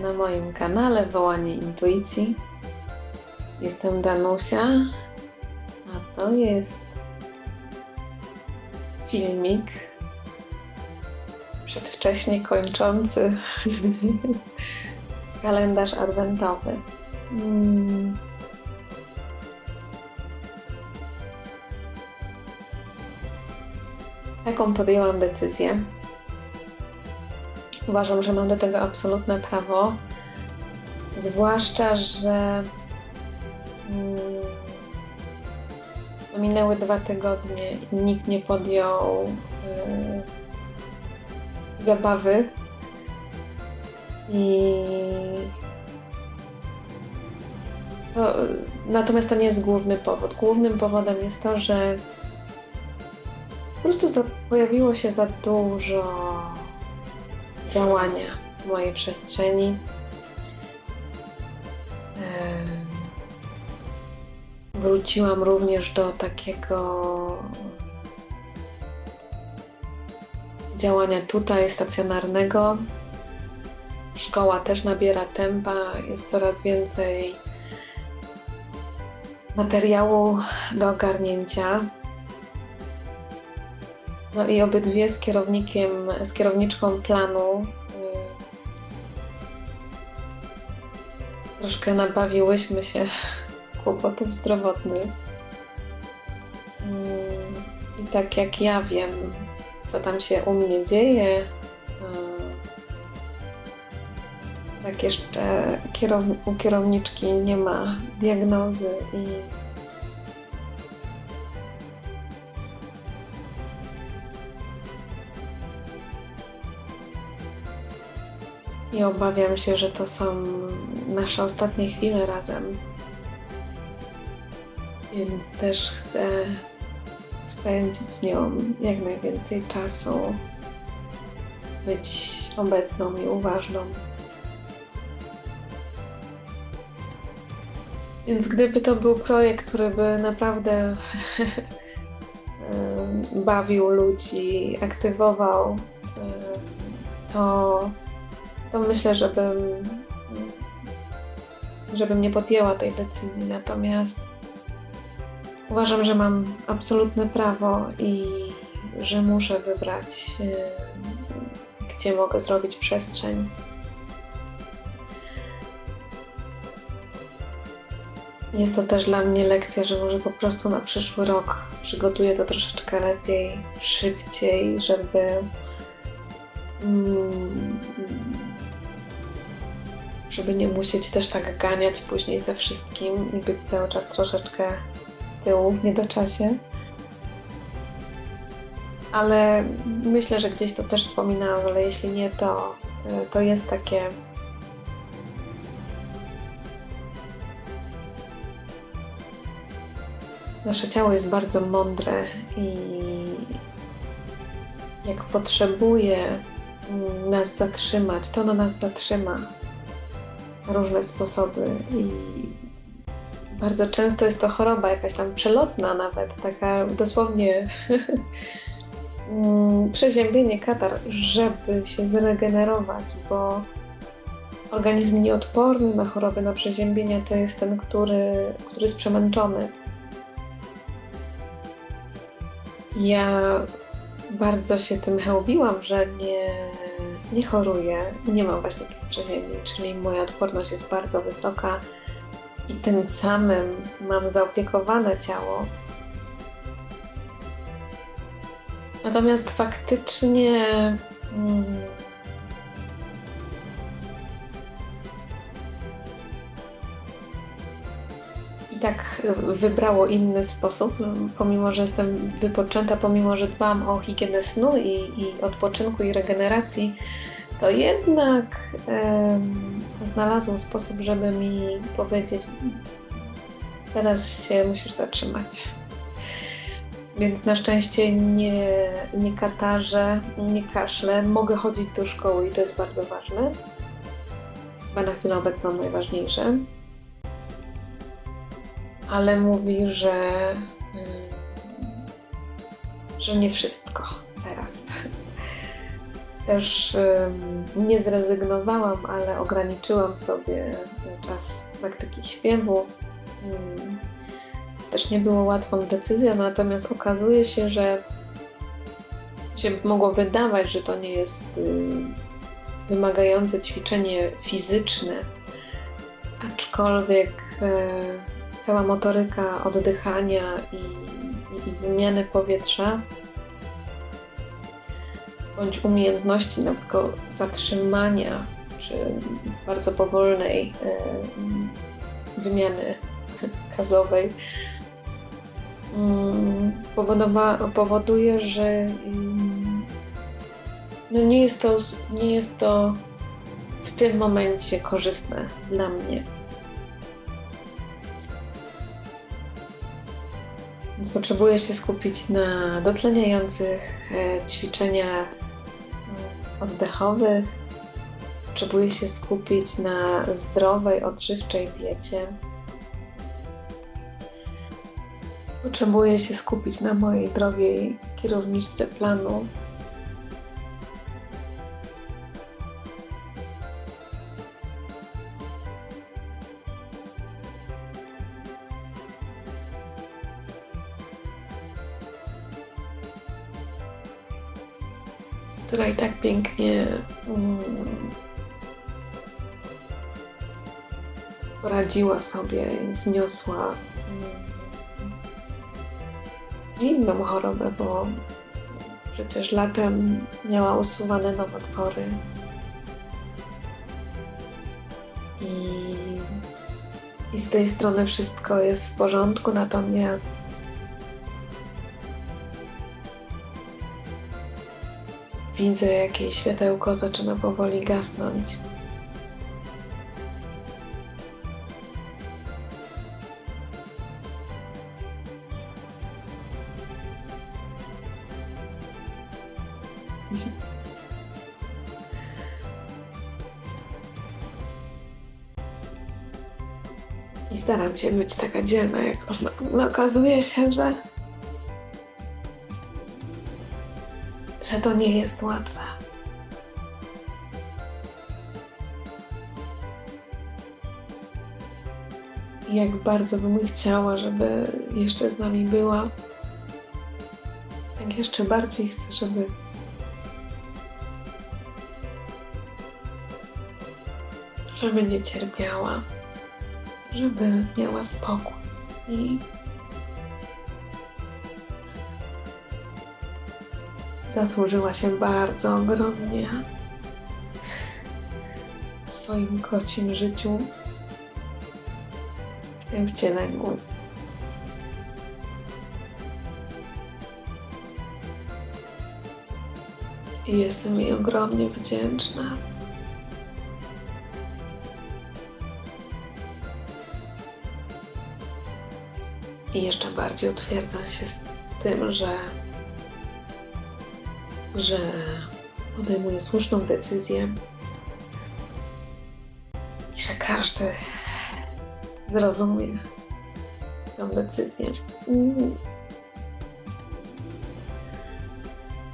Na moim kanale Wołanie Intuicji. Jestem Danusia, a to jest filmik przedwcześnie kończący kalendarz adwentowy. Mm. Taką podjęłam decyzję. Uważam, że mam do tego absolutne prawo. Zwłaszcza, że mm, minęły dwa tygodnie i nikt nie podjął y, zabawy. I to, natomiast to nie jest główny powód. Głównym powodem jest to, że po prostu pojawiło się za dużo działania w mojej przestrzeni. Wróciłam również do takiego działania tutaj stacjonarnego. Szkoła też nabiera tempa, jest coraz więcej materiału do ogarnięcia. No i obydwie z kierownikiem, z kierowniczką planu y, troszkę nabawiłyśmy się kłopotów zdrowotnych. Mm, I tak jak ja wiem, co tam się u mnie dzieje, tak jeszcze u kierowniczki nie ma diagnozy i I obawiam się, że to są nasze ostatnie chwile razem. Więc też chcę spędzić z nią jak najwięcej czasu, być obecną i uważną. Więc gdyby to był projekt, który by naprawdę bawił ludzi, aktywował, to to myślę, żebym, żebym nie podjęła tej decyzji. Natomiast uważam, że mam absolutne prawo i że muszę wybrać, e, gdzie mogę zrobić przestrzeń. Jest to też dla mnie lekcja, że może po prostu na przyszły rok przygotuję to troszeczkę lepiej, szybciej, żeby mm, żeby nie musieć też tak ganiać później ze wszystkim i być cały czas troszeczkę z tyłu w niedoczasie. Ale myślę, że gdzieś to też wspominałam, ale jeśli nie, to, to jest takie. Nasze ciało jest bardzo mądre i jak potrzebuje nas zatrzymać, to ono nas zatrzyma różne sposoby i bardzo często jest to choroba jakaś tam przelotna nawet, taka dosłownie mm, przeziębienie katar, żeby się zregenerować, bo organizm nieodporny na choroby, na przeziębienia to jest ten, który, który jest przemęczony. Ja bardzo się tym chełbiłam, że nie, nie choruję nie mam właśnie tych przeziębień, czyli moja odporność jest bardzo wysoka i tym samym mam zaopiekowane ciało. Natomiast faktycznie mm, tak wybrało inny sposób, pomimo że jestem wypoczęta, pomimo że dbam o higienę snu i, i odpoczynku i regeneracji, to jednak znalazło sposób, żeby mi powiedzieć, teraz się musisz zatrzymać. Więc na szczęście nie, nie katarzę, nie kaszlę, mogę chodzić do szkoły i to jest bardzo ważne. Chyba na chwilę obecną najważniejsze ale mówi, że, mm, że nie wszystko teraz. też em, nie zrezygnowałam, ale ograniczyłam sobie czas praktyki śpiewu. Mm, To też nie było łatwą decyzją, natomiast okazuje się, że się mogło wydawać, że to nie jest y, wymagające ćwiczenie fizyczne, aczkolwiek e, cała motoryka oddychania i, i, i wymiany powietrza bądź umiejętności na przykład zatrzymania czy bardzo powolnej e, wymiany gazowej powodowa- powoduje, że mm, no nie, jest to, nie jest to w tym momencie korzystne dla mnie. Więc potrzebuję się skupić na dotleniających e, ćwiczeniach e, oddechowych. Potrzebuję się skupić na zdrowej, odżywczej diecie. Potrzebuję się skupić na mojej drogiej kierowniczce planu. Która i tak pięknie mm, poradziła sobie i zniosła mm, inną chorobę, bo przecież latem miała usuwane nowotwory. I, I z tej strony wszystko jest w porządku, natomiast widzę, jak jej światełko zaczyna powoli gasnąć. I staram się być taka dzielna jak ona. No, okazuje się, że że to nie jest łatwe. Jak bardzo bym chciała, żeby jeszcze z nami była, tak jeszcze bardziej chcę, żeby żeby nie cierpiała, żeby miała spokój i zasłużyła się bardzo ogromnie w swoim kocim życiu, w tym wcieleniu. I jestem jej ogromnie wdzięczna. I jeszcze bardziej utwierdzam się w tym, że że podejmuje słuszną decyzję i że każdy zrozumie tę decyzję.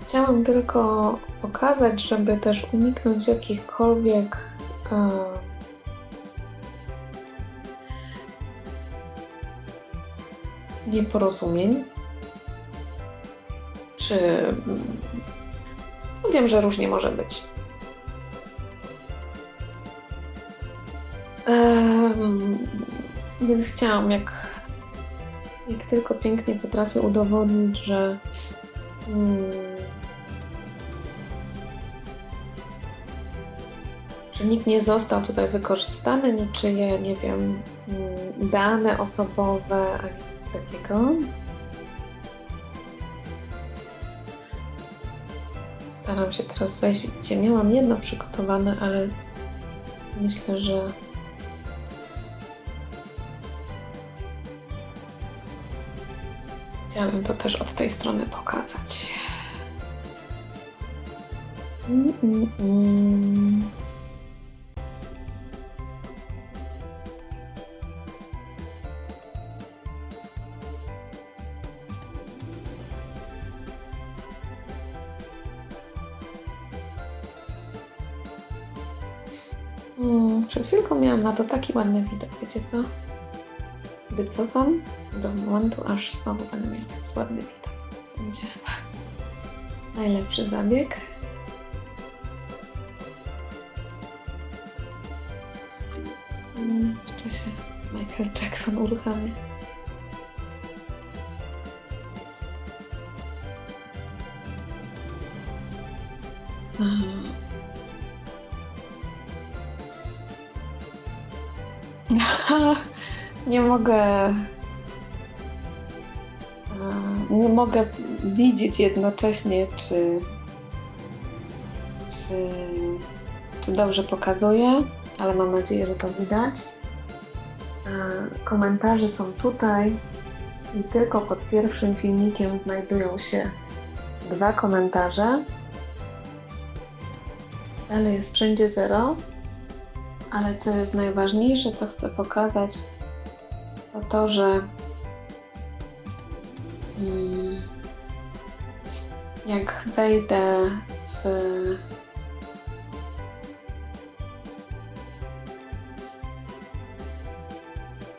Chciałam tylko pokazać, żeby też uniknąć jakichkolwiek e, nieporozumień czy wiem, że różnie może być. Więc chciałam, jak, jak tylko pięknie potrafię udowodnić, że mm, że nikt nie został tutaj wykorzystany, niczyje, nie wiem, mm, dane osobowe, ani nic takiego. Staram się teraz wejść. Miałam jedno przygotowane, ale myślę, że chciałabym to też od tej strony pokazać. Mm, mm, mm. Mm, przed chwilką miałam na to taki ładny widok, wiecie co? Wycofam do momentu, aż znowu będę miała taki ładny widok. Będzie najlepszy zabieg. Mm, Jeszcze się Michael Jackson uruchamia. Aha. Nie mogę. e, Nie mogę widzieć jednocześnie, czy. Czy, czy dobrze pokazuję, ale mam nadzieję, że to widać. E, Komentarze są tutaj i tylko pod pierwszym filmikiem znajdują się dwa komentarze. Dalej jest wszędzie zero. Ale co jest najważniejsze, co chcę pokazać, to to, że mm, jak wejdę w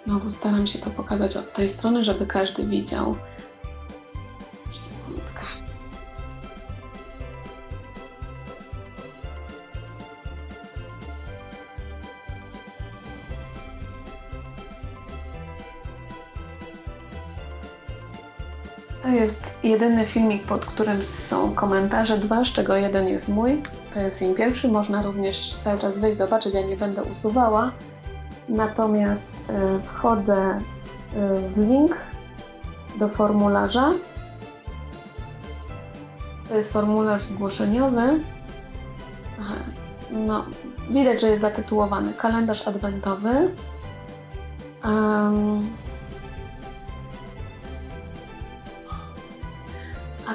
Znowu staram się to pokazać od tej strony, żeby każdy widział. Jest jedyny filmik, pod którym są komentarze, dwa, z czego jeden jest mój. To jest film pierwszy, można również cały czas wejść, zobaczyć, ja nie będę usuwała. Natomiast y, wchodzę y, w link do formularza. To jest formularz zgłoszeniowy. Aha, no, widać, że jest zatytułowany kalendarz adwentowy. Em,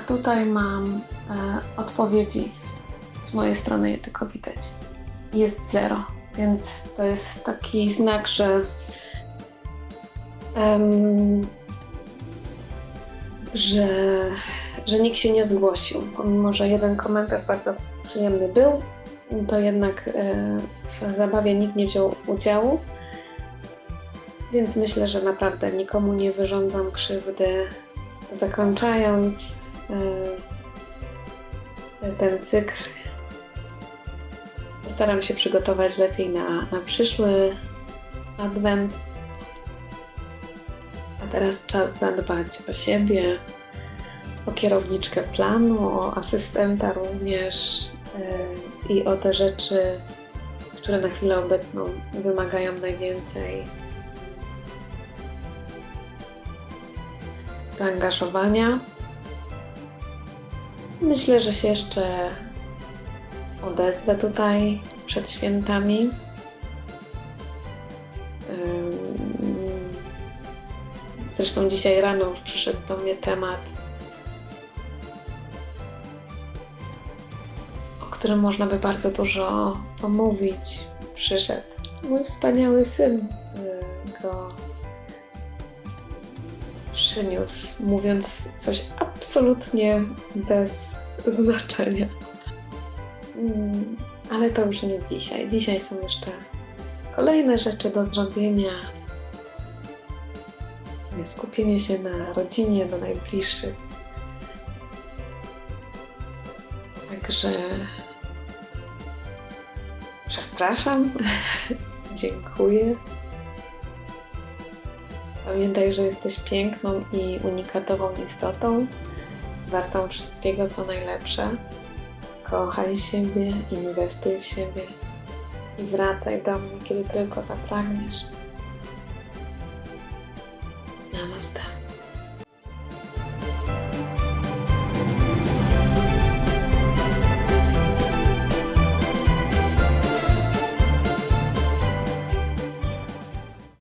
tutaj mam e, odpowiedzi. Z mojej strony je tylko widać. Jest zero, więc to jest taki znak, że, em, że, że nikt się nie zgłosił. Pomimo, że jeden komentarz bardzo przyjemny był, to jednak e, w zabawie nikt nie wziął udziału. Więc myślę, że naprawdę nikomu nie wyrządzam krzywdy. Zakończając ten cykl, postaram się przygotować lepiej na, na przyszły adwent. A teraz czas zadbać o siebie, o kierowniczkę planu, o asystenta również e, i o te rzeczy, które na chwilę obecną wymagają najwięcej zaangażowania. Myślę, że się jeszcze odezwę tutaj przed świętami. Zresztą dzisiaj rano już przyszedł do mnie temat, o którym można by bardzo dużo pomówić. Przyszedł mój wspaniały syn mówiąc coś absolutnie bez znaczenia. Mm, Ale to już nie dzisiaj. Dzisiaj są jeszcze kolejne rzeczy do zrobienia. Skupienie się na rodzinie, na najbliższych. Także przepraszam, dziękuję. Pamiętaj, że jesteś piękną i unikatową istotą, wartą wszystkiego, co najlepsze. Kochaj siebie, inwestuj w siebie i wracaj do mnie, kiedy tylko zapragniesz. Namaste.